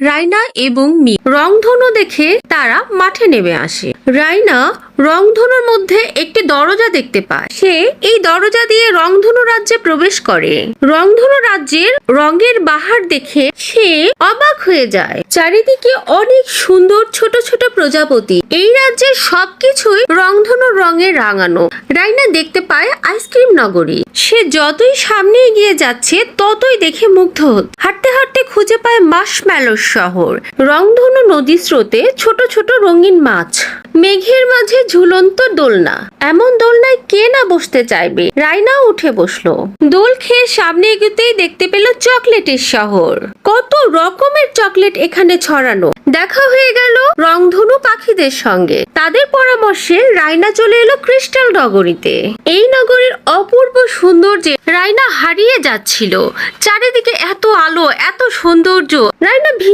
রাইনা এবং মি রংধনু দেখে তারা মাঠে নেমে আসে। রাইনা রংধনুর মধ্যে একটি দরজা দেখতে পায়। সে এই দরজা দিয়ে রংধনু রাজ্যে প্রবেশ করে। রংধনু রাজ্যের রঙের বাহার দেখে সে অবাক হয়ে যায়। চারিদিকে অনেক সুন্দর ছোট ছোট প্রজাপতি। এই রাজ্যের সবকিছুই রংধনুর রঙে রাঙানো। রাইনা দেখতে পায় আইসক্রিম নগরী। সে যতই সামনে এগিয়ে যাচ্ছে, ততই দেখে মুগ্ধ হাঁটতে খুঁজে পায় মাসম্যালোর শহর। রংধনু নদী স্রোতে ছোট ছোট রঙিন মাছ। মেঘের মাঝে ঝুলন্ত দোলনা। এমন দোলনায় কে না বসতে চাইবে? রাইনাও উঠে বসল। দোল খেয়ে সামনে এগোতেই দেখতে পেল চকলেটের শহর। কত রকমের চকলেট এখানে ছড়ানো। দেখা হয়ে গেল রংধনু পাখিদের সঙ্গে। তাদের পরামর্শে রাইনা চলে এলো ক্রিস্টাল নগরীতে। এই নগরীর অপূর্ব সৌন্দর্যে রাইনা হারিয়ে যাচ্ছিল। চারিদিকে এত আলো, এত সৌন্দর্য। রাইনা ভী-